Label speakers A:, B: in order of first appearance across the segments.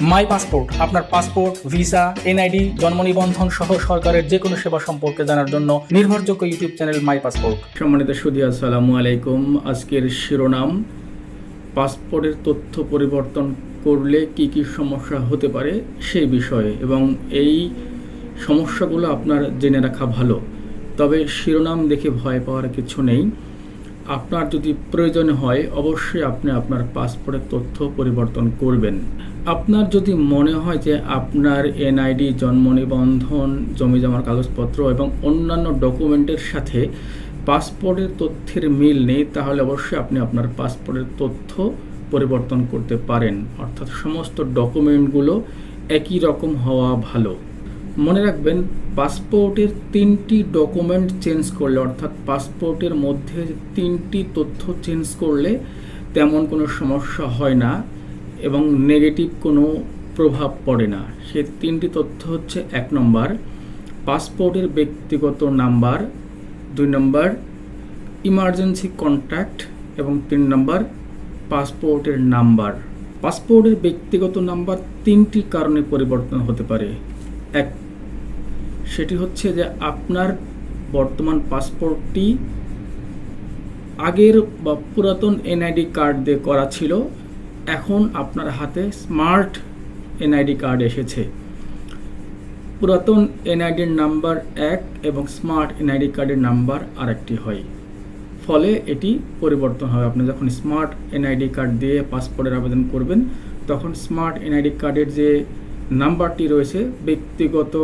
A: মাই passport, আপনার passport, visa, NID, জন্ম নিবন্ধন সহ সরকারের যে কোনো সেবা সম্পর্কে জানার জন্য নির্ভরযোগ্য ইউটিউব চ্যানেল মাই পাসপোর্ট।
B: সম্মানিত সুদী, আসসালামু আলাইকুম। আজকের শিরোনাম, পাসপোর্টের তথ্য পরিবর্তন করলে কি কি সমস্যা হতে পারে সেই বিষয়ে এবং এই সমস্যাগুলো আপনার জেনে রাখা ভালো। তবে শিরোনাম দেখে ভয় পাওয়ার কিছু নেই। আপনার যদি প্রয়োজন হয়, অবশ্যই আপনি আপনার পাসপোর্টের তথ্য পরিবর্তন করবেন। আপনার যদি মনে হয় যে আপনার এনআইডি, জন্ম নিবন্ধন, জমি জমার কাগজপত্র এবং অন্যান্য ডকুমেন্টের সাথে পাসপোর্টের তথ্যের মিল নেই, তাহলে অবশ্যই আপনি আপনার পাসপোর্টের তথ্য পরিবর্তন করতে পারেন। অর্থাৎ সমস্ত ডকুমেন্টগুলো একই রকম হওয়া ভালো। মনে রাখবেন পাসপোর্টের তিনটি ডকুমেন্ট চেঞ্জ করলে, অর্থাৎ পাসপোর্টের মধ্যে তিনটি তথ্য চেঞ্জ করলে তেমন কোনো সমস্যা হয় না এবং নেগেটিভ কোনো প্রভাব পড়ে না। সে তিনটি তথ্য হচ্ছে এক নম্বর পাসপোর্টের ব্যক্তিগত নাম্বার, দুই নম্বর ইমার্জেন্সি কন্ট্যাক্ট এবং তিন নম্বর পাসপোর্টের নাম্বার। পাসপোর্টের ব্যক্তিগত নাম্বার তিনটি কারণে পরিবর্তন হতে পারে। এক সেটি হচ্ছে যে আপনার বর্তমান পাসপোর্টটি আগের বা পুরাতন এনআইডি কার্ড দিয়ে করা ছিল। এখন আপনার হাতে স্মার্ট এনআইডি কার্ড এসেছে। পুরাতন এনআইডির নাম্বার এক এবং স্মার্ট এনআইডি কার্ডের নাম্বার আরেকটি হয়। ফলে এটি পরিবর্তন হবে। আপনি যখন স্মার্ট এনআইডি কার্ড দিয়ে পাসপোর্টের আবেদন করবেন, তখন স্মার্ট এনআইডি কার্ডের যে নাম্বারটি রয়েছে, ব্যক্তিগত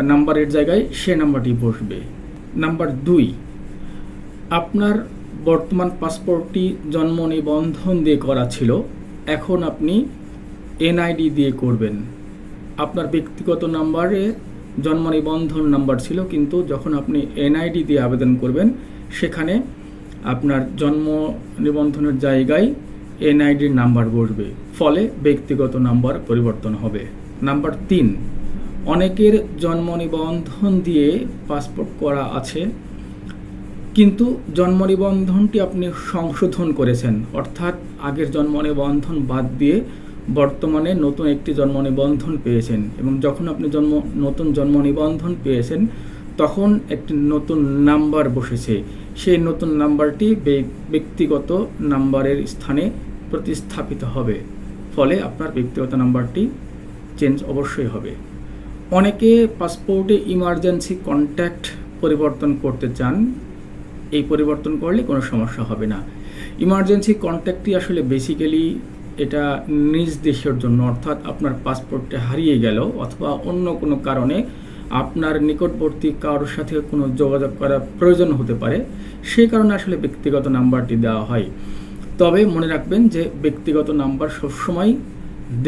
B: নাম্বারের জায়গায় সে নাম্বারটি বসবে। নাম্বার দুই, আপনার বর্তমান পাসপোর্টটি জন্ম নিবন্ধন দিয়ে করা ছিল। এখন আপনি এনআইডি দিয়ে করবেন। আপনার ব্যক্তিগত নাম্বারে জন্ম নিবন্ধন নাম্বার ছিল, কিন্তু যখন আপনি এনআইডি দিয়ে আবেদন করবেন, সেখানে আপনার জন্ম নিবন্ধনের জায়গায় এনআইডির নাম্বার বসবে। ফলে ব্যক্তিগত নাম্বার পরিবর্তন হবে। নাম্বার তিন অনেকের জন্ম নিবন্ধন দিয়ে পাসপোর্ট করা আছে, কিন্তু জন্ম নিবন্ধনটি আপনি সংশোধন করেছেন। অর্থাৎ আগের জন্ম নিবন্ধন বাদ দিয়ে বর্তমানে নতুন একটি জন্ম নিবন্ধন পেয়েছেন এবং যখন আপনি জন্ম, নতুন জন্ম নিবন্ধন পেয়েছেন, তখন একটি নতুন নাম্বার বসেছে। সেই নতুন নাম্বারটি ব্যক্তিগত নাম্বারের স্থানে প্রতিস্থাপিত হবে, ফলে আপনার ব্যক্তিগত নাম্বারটি চেঞ্জ অবশ্যই হবে। অনেকে পাসপোর্টে ইমার্জেন্সি কন্ট্যাক্ট পরিবর্তন করতে চান, এই পরিবর্তন করলে কোনো সমস্যা হবে না। ইমার্জেন্সি কন্ট্যাক্টটি আসলে বেসিক্যালি এটা নিজ দেশের জন্য, অর্থাৎ আপনার পাসপোর্টটা হারিয়ে গেল অথবা অন্য কোনো কারণে আপনার নিকটবর্তী কারোর সাথে কোনো যোগাযোগ করা প্রয়োজন হতে পারে, সেই কারণে আসলে ব্যক্তিগত নাম্বারটি দেওয়া হয়। তবে মনে রাখবেন যে ব্যক্তিগত নাম্বার সবসময়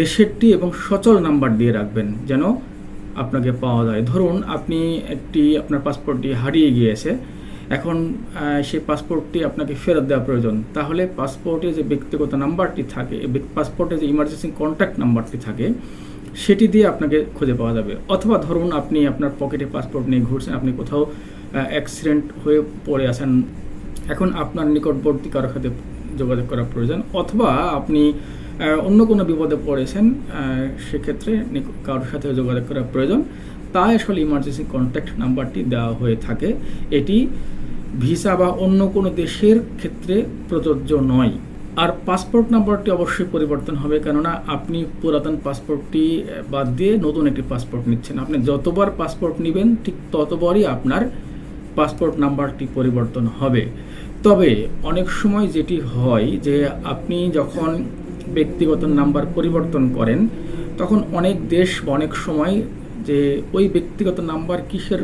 B: দেশেরটি এবং সচল নাম্বার দিয়ে রাখবেন, যেন আপনাকে পাওয়া যায়। ধরুন আপনি একটি আপনার পাসপোর্টটি হারিয়ে গিয়েছে, এখন সেই পাসপোর্টটি আপনাকে ফেরত দেওয়া প্রয়োজন। তাহলে পাসপোর্টে যে ব্যক্তিগত নাম্বারটি থাকে পাসপোর্টে যে ইমার্জেন্সি কন্ট্যাক্ট নাম্বারটি থাকে, সেটি দিয়ে আপনাকে খুঁজে পাওয়া যাবে। অথবা ধরুন আপনি আপনার পকেটে পাসপোর্ট নিয়ে ঘুরছেন, আপনি কোথাও অ্যাক্সিডেন্ট হয়ে পড়ে আছেন। এখন আপনার নিকটবর্তী কারোর সাথে যোগাযোগ করা প্রয়োজন, অথবা আপনি অন্য কোনো বিপদে পড়েছেন সেক্ষেত্রে কারোর সাথে যোগাযোগ করা প্রয়োজন। তাই আসলে ইমার্জেন্সি কন্ট্যাক্ট নাম্বারটি দেওয়া হয়ে থাকে। এটি ভিসা বা অন্য কোনো দেশের ক্ষেত্রে প্রযোজ্য নয়। আর পাসপোর্ট নাম্বারটি অবশ্যই পরিবর্তন হবে, কেননা আপনি পুরাতন পাসপোর্টটি বাদ দিয়ে নতুন একটি পাসপোর্ট নিচ্ছেন। আপনি যতবার পাসপোর্ট নেবেন, ঠিক ততবারই আপনার পাসপোর্ট নাম্বারটি পরিবর্তন হবে। তবে অনেক সময় যেটি হয় যে আপনি যখন ব্যক্তিগত নাম্বার পরিবর্তন করেন, তখন অনেক দেশ অনেক সময় যে ওই ব্যক্তিগত নাম্বার কিসের,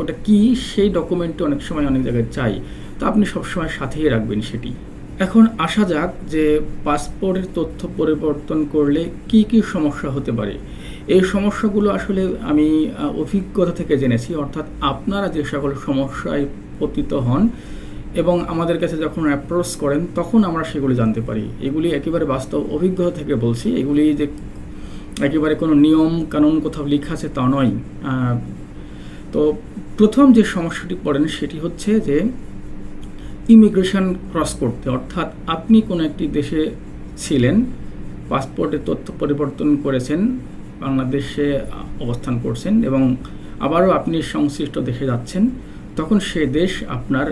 B: ওটা কি সেই ডকুমেন্টে অনেক সময় অনেক জায়গায় চাই। তো আপনি সবসময় সাথেই রাখবেন সেটি। এখন আসা যাক যে পাসপোর্টের তথ্য পরিবর্তন করলে কি কি সমস্যা হতে পারে। এই সমস্যাগুলো আসলে আমি অভিজ্ঞতা থেকে জেনেছি। অর্থাৎ আপনারা যে সকল সমস্যায় পতিত হন এবং আমাদের কাছে যখন অ্যাপ্রোচ করেন, তখন আমরা সেগুলি জানতে পারি। এগুলি একেবারে বাস্তব অভিজ্ঞতা থেকে বলছি। এগুলি যে একেবারে কোনো নিয়ম কানুন কোথাও লেখা আছে তা নয়। তো প্রথম যে সমস্যাটি পড়েন সেটি হচ্ছে যে ইমিগ্রেশন ক্রস করতে, অর্থাৎ আপনি কোনো একটি দেশে ছিলেন পাসপোর্টে তথ্য পরিবর্তন করেছেন, বাংলাদেশে অবস্থান করছেন এবং আবারও আপনি সংশ্লিষ্ট দেশে যাচ্ছেন তখন সে দেশ আপনার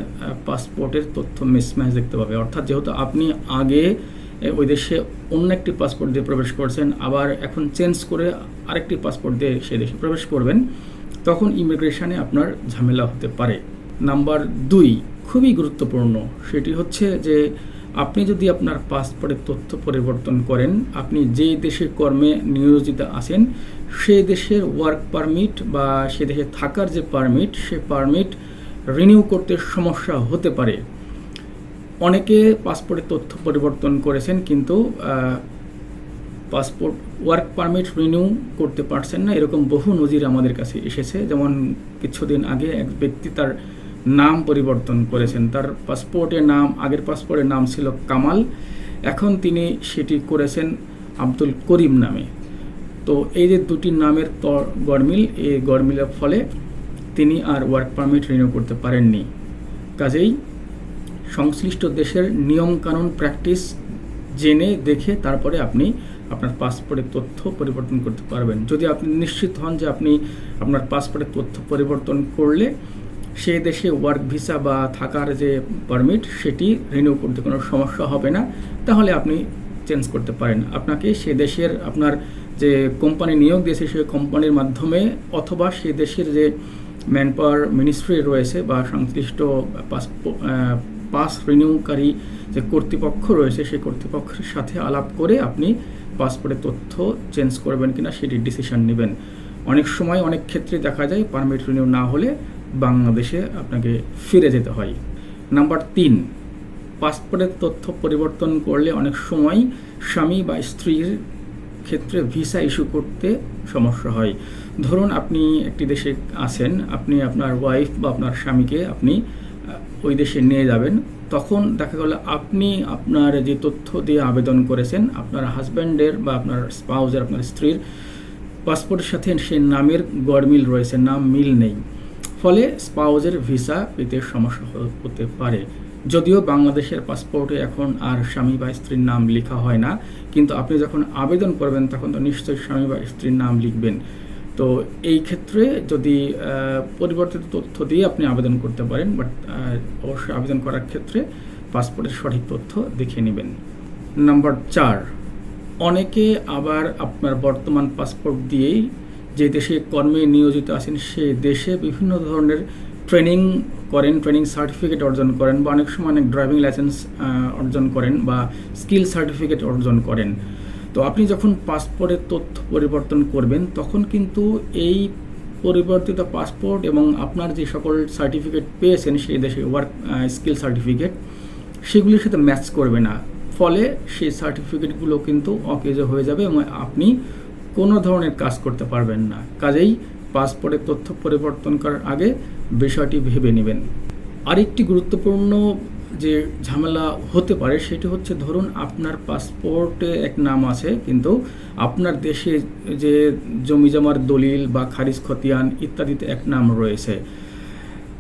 B: পাসপোর্টের তথ্য মিসম্যাচ দেখতে পাবে। অর্থাৎ যেহেতু আপনি আগে ওই দেশে অন্য একটি পাসপোর্ট দিয়ে প্রবেশ করছেন, আবার এখন চেঞ্জ করে আরেকটি পাসপোর্ট দিয়ে সে দেশে প্রবেশ করবেন, তখন ইমিগ্রেশনে আপনার ঝামেলা হতে পারে। নাম্বার দুই, খুবই গুরুত্বপূর্ণ, সেটি হচ্ছে যে আপনি যদি আপনার পাসপোর্টের তথ্য পরিবর্তন করেন, আপনি যে দেশে কর্মে নিয়োজিত আছেন সেই দেশের ওয়ার্ক পারমিট বা সে দেশে থাকার যে পারমিট সে পারমিট রিনিউ করতে সমস্যা হতে পারে। অনেকে পাসপোর্টের তথ্য পরিবর্তন করেছেন কিন্তু পাসপোর্ট ওয়ার্ক পারমিট রিনিউ করতে পারছেন না। এরকম বহু নজির আমাদের কাছে এসেছে। যেমন কিছুদিন আগে এক ব্যক্তি তার নাম পরিবর্তন করেছেন। তার পাসপোর্টের নাম, আগের পাসপোর্টের নাম ছিল কামাল। এখন তিনি সেটি করেছেন আব্দুল করিম নামে। তো এই যে দুটি নামের গরমিল এই গরমিলের ফলে তিনি আর ওয়ার্ক পারমিট রিনিউ করতে পারেননি। কাজেই সংশ্লিষ্ট দেশের নিয়মকানুন প্র্যাকটিস জেনে দেখে তারপরে আপনি আপনার পাসপোর্টের তথ্য পরিবর্তন করতে পারবেন। যদি আপনি নিশ্চিত হন যে আপনি আপনার পাসপোর্টের তথ্য পরিবর্তন করলে সেই দেশে ওয়ার্ক ভিসা বা থাকার যে পারমিট সেটি রিনিউ করতে কোনো সমস্যা হবে না। তাহলে আপনি চেঞ্জ করতে পারেন। আপনাকে সে দেশের আপনার যে কোম্পানি নিয়োগ দিয়েছে সেই কোম্পানির মাধ্যমে অথবা সে দেশের যে ম্যান পাওয়ার মিনিস্ট্রি রয়েছে বা সংশ্লিষ্ট পাস রিনিউকারী যে কর্তৃপক্ষ রয়েছে, সেই কর্তৃপক্ষের সাথে আলাপ করে আপনি পাসপোর্টের তথ্য চেঞ্জ করবেন কিনা সেটি ডিসিশন নেবেন। অনেক সময় অনেক ক্ষেত্রে দেখা যায় পারমিট রিনিউ না হলে বাংলাদেশে আপনাকে ফিরে যেতে হয়। নাম্বার তিন, পাসপোর্টের তথ্য পরিবর্তন করলে অনেক সময় স্বামী বা স্ত্রীর ক্ষেত্রে ভিসা ইস্যু করতে সমস্যা হয়। ধরুন আপনি একটি দেশে আছেন, আপনি আপনার ওয়াইফ বা আপনার স্বামীকে আপনি ওই দেশে নিয়ে যাবেন। তখন দেখা গেল আপনি আপনার যে তথ্য দিয়ে আবেদন করেছেন, আপনার হাজব্যান্ডের বা আপনার স্পাউজের আপনার স্ত্রীর পাসপোর্টের সাথে সেই নামের গড়মিল রয়েছে, নাম মিল নেই। ফলে স্পাউজের ভিসা পেতে সমস্যা হতে পারে। যদিও বাংলাদেশের পাসপোর্টে এখন আর স্বামী বা স্ত্রীর নাম লেখা হয় না, কিন্তু আপনি যখন আবেদন করবেন তখন তো নিশ্চয়ই স্বামী বা স্ত্রীর নাম লিখবেন। তো এই ক্ষেত্রে যদি পরিবর্তিত তথ্য দিয়ে আপনি আবেদন করতে পারেন বাট অবশ্যই আবেদন করার ক্ষেত্রে পাসপোর্টের সঠিক তথ্য দেখে নেবেন। নাম্বার চার, অনেকে আবার আপনার বর্তমান পাসপোর্ট দিয়েই যে দেশে কর্মে নিয়োজিত আছেন সে দেশে বিভিন্ন ধরনের ট্রেনিং করেন ট্রেনিং সার্টিফিকেট অর্জন করেন বা অনেক সময় অনেক ড্রাইভিং লাইসেন্স অর্জন করেন বা স্কিল সার্টিফিকেট অর্জন করেন। তো আপনি যখন পাসপোর্টের তথ্য পরিবর্তন করবেন, তখন কিন্তু এই পরিবর্তিত পাসপোর্ট এবং আপনার যে সকল সার্টিফিকেট পেয়েছেন সেই দেশে ওয়ার্ক স্কিল সার্টিফিকেট সেগুলির সাথে ম্যাচ করবে না। ফলে সেই সার্টিফিকেটগুলো কিন্তু অকেজ হয়ে যাবে এবং আপনি কোনো ধরনের কাজ করতে পারবেন না। কাজেই পাসপোর্টের তথ্য পরিবর্তন করার আগে বিষয়টি ভেবে নেবেন। আরেকটি গুরুত্বপূর্ণ যে ঝামেলা হতে পারে সেটি হচ্ছে, ধরুন আপনার পাসপোর্টে এক নাম আছে, কিন্তু আপনার দেশে যে জমি জমার দলিল বা খারিজ খতিয়ান ইত্যাদিতে এক নাম রয়েছে।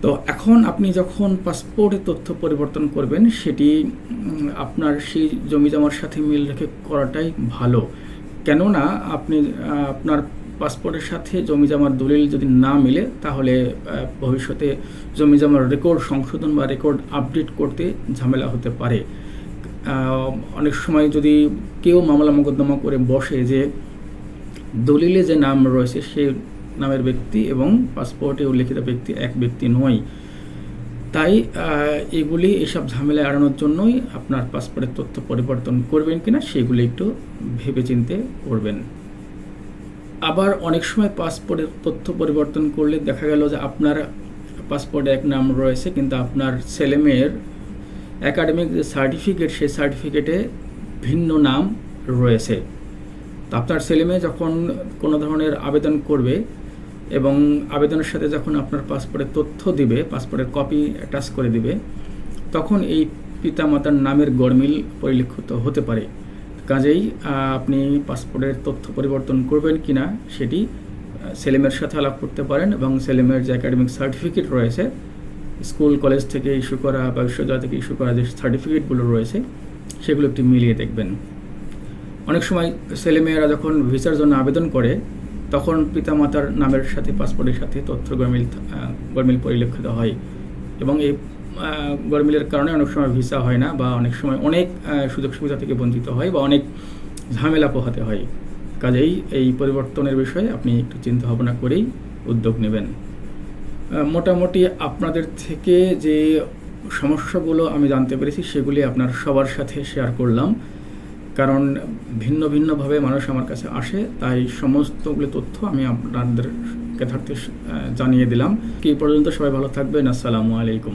B: তো এখন আপনি যখন পাসপোর্টে তথ্য পরিবর্তন করবেন, সেটি আপনার সেই জমি জমার সাথে মিল রেখে করাটাই ভালো। কেননা আপনি আপনার পাসপোর্টের সাথে জমি জমার দলিল যদি না মিলে, তাহলে ভবিষ্যতে জমি জমার রেকর্ড সংশোধন বা রেকর্ড আপডেট করতে ঝামেলা হতে পারে। অনেক সময় যদি কেউ মামলা মোকদ্দমা করে বসে যে দলিলে যে নাম রয়েছে, সে নামের ব্যক্তি এবং পাসপোর্টে উল্লেখিত ব্যক্তি এক ব্যক্তি নয়। তাই এগুলি এসব ঝামেলা এড়ানোর জন্যই আপনার পাসপোর্টের তথ্য পরিবর্তন করবেন কিনা, সেগুলি একটু ভেবেচিন্তে করবেন। আবার অনেক সময় পাসপোর্টের তথ্য পরিবর্তন করলে দেখা গেল যে আপনার পাসপোর্টে এক নাম রয়েছে, কিন্তু আপনার ছেলেমেয়ের একাডেমিক যে সার্টিফিকেট সেই সার্টিফিকেটে ভিন্ন নাম রয়েছে। তো আপনার ছেলেমেয়ে যখন কোনো ধরনের আবেদন করবে এবং আবেদনের সাথে যখন আপনার পাসপোর্টের তথ্য দিবে, পাসপোর্টের কপি অ্যাটাচ করে দিবে, তখন এই পিতামাতার নামের গরমিল পরিলক্ষিত হতে পারে। কাজেই আপনি পাসপোর্টের তথ্য পরিবর্তন করবেন কিনা সেটি আহ, সেলেমের সাথে আলাপ করতে পারেন এবং সেলেমের যে একাডেমিক সার্টিফিকেট রয়েছে স্কুল কলেজ থেকে ইস্যু করা বা বিশ্ববিদ্যালয় থেকে ইস্যু করা যে সার্টিফিকেটগুলো রয়েছে সেগুলো একটু মিলিয়ে দেখবেন। অনেক সময় ছেলেমেয়েরা যখন ভিসার জন্য আবেদন করে তখন পিতামাতার নামের সাথে পাসপোর্টের সাথে তথ্য গরমিল গরমিল পরিলক্ষিত হয় এবং এই গরমিলের কারণে অনেক সময় ভিসা হয় না বা অনেক সময় অনেক সুযোগ সুবিধা থেকে বঞ্চিত হয় বা অনেক ঝামেলা পোহাতে হয়। কাজেই এই পরিবর্তনের বিষয়ে আপনি একটু চিন্তা ভাবনা করেই উদ্যোগ নেবেন। মোটামুটি আপনাদের থেকে যে সমস্যাগুলো আমি জানতে পেরেছি সেগুলি আপনার সবার সাথে শেয়ার করলাম। কারণ ভিন্ন ভিন্নভাবে মানুষ আমার কাছে আসে, তাই সমস্তগুলো তথ্য আমি আপনাদের যথার্থে জানিয়ে দিলাম। কি পর্যন্ত সবাই ভালো থাকবেন। আসসালামু আলাইকুম।